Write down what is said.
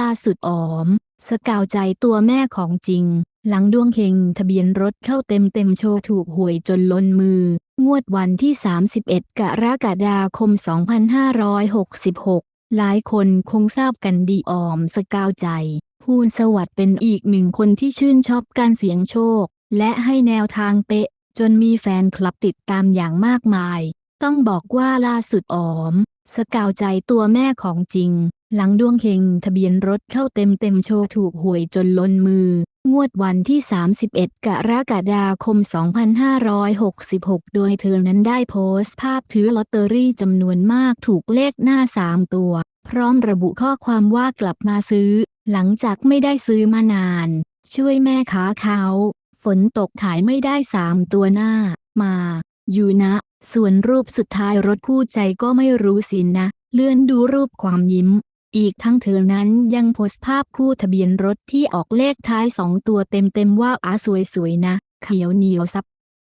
ล่าสุดอ๋อม สกาวใจตัวแม่ของจริง หลังดวงเฮงทะเบียนรถเข้าเต็มเต็มโชว์ถูกหวยจนล้นมือ งวดวันที่ 31 กรกฎาคม 2566 หลายคนคงทราบกันดีออมสกาวใจ ภูลสวัสดิ์เป็นอีกหนึ่งคนที่ชื่นชอบการเสี่ยงโชค และให้แนวทางเป๊ะ จนมีแฟนคลับติดตามอย่างมากมาย ต้องบอกว่าล่าสุดอ๋อม สกาวใจตัวแม่ของจริง หลังดวงเฮงทะเบียนรถเข้าเต็มเต็มๆโชว์ถูกหวยจนล้นมือ งวดวันที่ 31 กรกฎาคม 2566 โดยเธอนั้นได้โพสต์ภาพถือลอตเตอรี่จำนวนมากถูกเลขหน้า 3 ตัว พร้อมระบุข้อความว่ากลับมาซื้อ หลังจากไม่ได้ซื้อมานาน ช่วยแม่ค้าเขา ฝนตกขายไม่ได้ 3 ตัวหน้า มา อยู่นะ ส่วนรูปสุดท้ายรถคู่ใจก็ไม่รู้สินนะ เลื่อนดูรูปความยิ้ม อีกทั้งเธอนั้นยังโพสต์ภาพคู่ทะเบียนรถที่ออกเลขท้ายสองตัวเต็มๆว่าอาสวยๆนะ เขียวเหนียวซับ